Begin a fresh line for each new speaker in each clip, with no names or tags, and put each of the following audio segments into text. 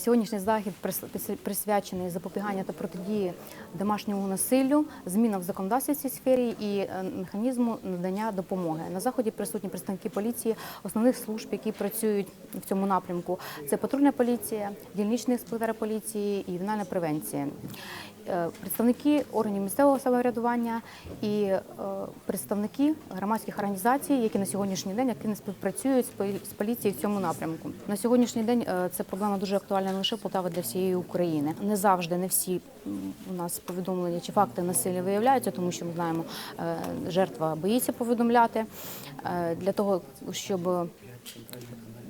Сьогоднішній захід прис- присвячений запобіганню та протидії домашньому насиллю, змінам в законодавстві в цій сфері і е, механізму надання допомоги. На заході присутні представники поліції, основних служб, які працюють в цьому напрямку. Це патрульна поліція, дільничний інспектора поліції і ювенальна превенція. Е, Представники органів місцевого самоврядування і е, представники громадських організацій, які на сьогоднішній день активно співпрацюють з полі- поліцією в цьому напрямку. На сьогоднішній день це проблема дуже актуальна не лише Полтави для всієї України. Не завжди не всі у нас повідомлення чи факти насилля виявляються, тому що ми знаємо, е, жертва боїться повідомляти для того, щоб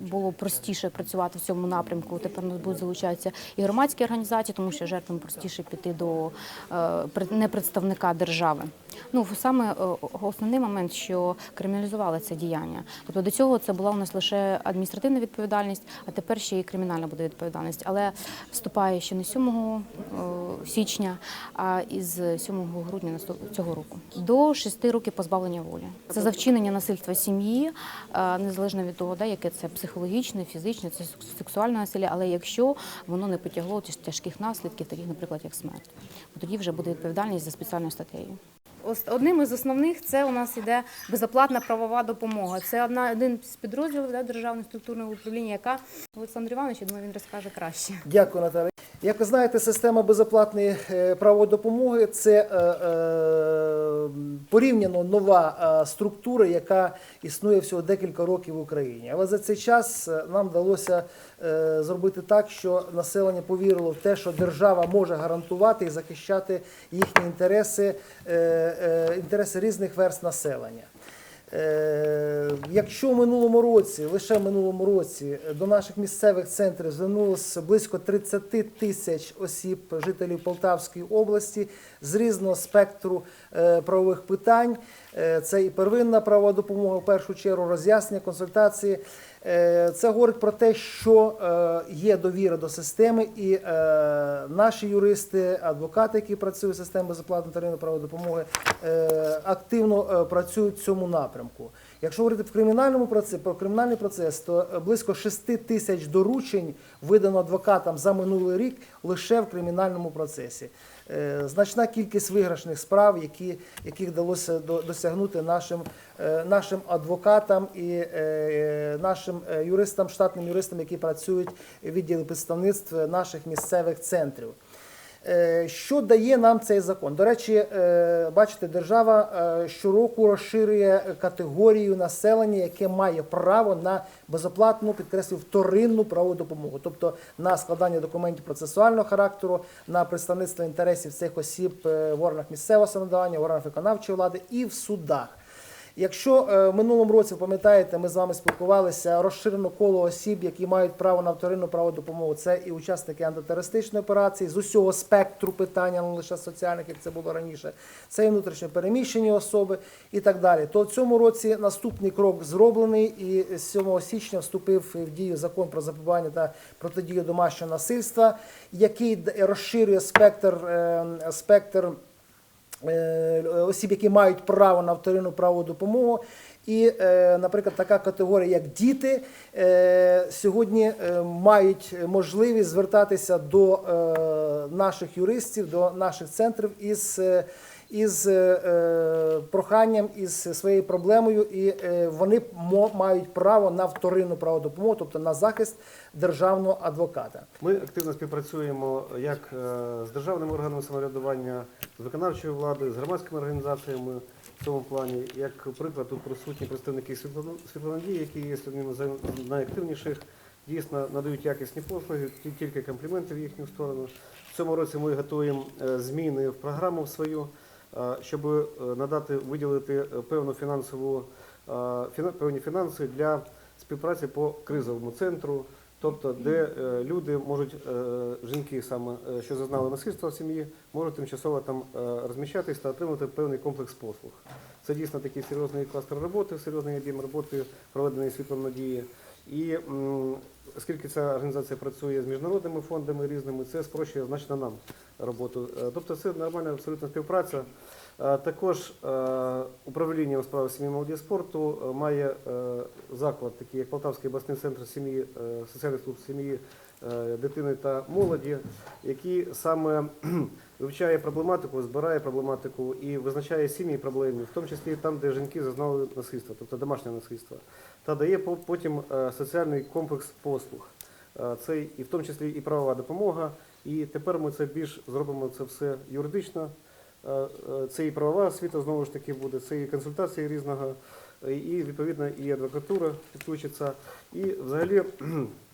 було простіше працювати в цьому напрямку. Тепер нас будуть залучатися і громадські організації, тому що жертвам простіше піти до е, не представника держави. Ну саме е, основний момент, що криміналізували це діяння. Тобто до цього це була у нас лише адміністративна відповідальність, а тепер ще і кримінальна буде відповідальність. Але вступає ще не 7 е, січня, а із 7 грудня цього року. До 6 років позбавлення волі. Це за вчинення насильства сім'ї, незалежно від того, да, яке це психологічне, фізичне, це сексуальне насилля, але якщо воно не потягло тяж- тяжких наслідків, таких, наприклад, як смерть, тоді вже буде відповідальність за спеціальною статтею. Одним із основних це у нас іде безоплатна правова допомога. Це одна один з підрозділів да, державного структурного управління, яка Олександр Іванович, я думаю, він розкаже краще.
Дякую, Наталя. Як ви знаєте, система безоплатної е, правової допомоги це е, е, порівняно нова е, структура, яка існує всього декілька років в Україні. Але за цей час е, нам вдалося е, зробити так, що населення повірило в те, що держава може гарантувати і захищати їхні інтереси, інтереси різних верст населення. Е, Якщо в минулому році, лише в минулому році, до наших місцевих центрів звернулося близько 30 тисяч осіб, жителів Полтавської області з різного спектру е, правових питань, Е, це і первинна правова допомога, в першу чергу, роз'яснення, консультації. Е, Це говорить про те, що е, є довіра до системи, і е, наші юристи, адвокати, які працюють в системі безоплатної тарифної правової допомоги, активно працюють в цьому напрямку. Якщо говорити в кримінальному процесі, про кримінальний процес, то близько 6 тисяч доручень видано адвокатам за минулий рік лише в кримінальному процесі. Е, Значна кількість виграшних справ, які, яких вдалося до- досягнути нашим, е, нашим адвокатам і е, нашим юристам, штатним юристам, які працюють в відділі представництв наших місцевих центрів. Е, Що дає нам цей закон? До речі, е, бачите, держава е, щороку розширює категорію населення, яке має право на безоплатну, підкреслю, вторинну правову допомогу, тобто на складання документів процесуального характеру, на представництво інтересів цих осіб в органах місцевого самоврядування, в органах виконавчої влади і в судах. Якщо е, в минулому році, пам'ятаєте, ми з вами спілкувалися, розширено коло осіб, які мають право на вторинну правову допомогу, це і учасники антитерористичної операції з усього спектру питання, не лише соціальних, як це було раніше, це і внутрішньо переміщені особи і так далі. То в цьому році наступний крок зроблений, і з 7 січня вступив в дію закон про запобігання та протидію домашнього насильства, який розширює спектр, е, спектр осіб, які мають право на вторинну правову допомогу. І, е, наприклад, така категорія, як діти, е, сьогодні е, мають можливість звертатися до е, наших юристів, до наших центрів із, е, із е, проханням, із своєю проблемою, і е, вони мо- мають право на вторинну правову допомогу, тобто на захист державного адвоката.
Ми активно співпрацюємо як е, з державними органами самоврядування, з виконавчою владою, з громадськими організаціями в цьому плані. Як приклад, тут присутні представники Світло- Світлонадії, які є одним з найактивніших, дійсно надають якісні послуги, ті- тільки компліменти в їхню сторону. В цьому році ми готуємо е, зміни в програму свою, е, щоб е, надати, виділити е, певну фінансову певні фінанси для співпраці по кризовому центру. Тобто, де е, люди можуть, жінки саме, що зазнали насильства в сім'ї, можуть тимчасово там розміщатись та отримати певний комплекс послуг. Це дійсно такий серйозний кластер роботи, серйозний об'єм роботи, проведений світлом надії. І оскільки ця організація працює з міжнародними фондами різними, це спрощує значно нам роботу. Е, Тобто це нормальна абсолютна співпраця. Е, Також е, управління у справах сім'ї молоді спорту має заклад, такий як Полтавський обласний центр сім'ї, соціальних служб сім'ї дитини та молоді, який саме вивчає проблематику, збирає проблематику і визначає сім'ї проблемні, в тому числі там, де жінки зазнали насильства, тобто домашнє насильство, та дає потім е, соціальний комплекс послуг. Е, Це і в тому числі і правова допомога. І тепер ми це більш зробимо це все юридично. Е, е, Це і правова освіта знову ж таки буде, це і консультації різного, е, і відповідно і адвокатура підключиться. І взагалі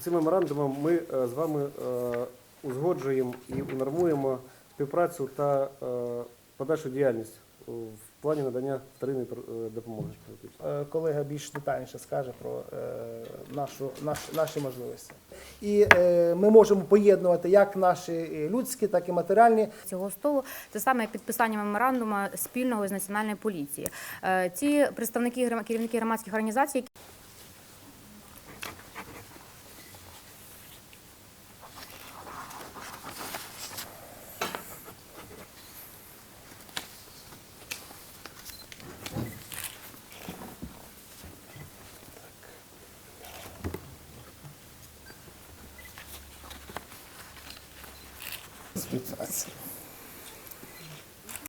цим меморандумом ми е, з вами е, узгоджуємо і унормуємо співпрацю та е, подальшу діяльність в плані надання вторинної допомоги.
Колега більш детальніше скаже про нашу, наш, наші можливості. І ми можемо поєднувати як наші людські, так і матеріальні
цього столу. Це саме підписання меморандуму спільного з національної поліції. Ці представники керівники громадських організацій,
співпраці.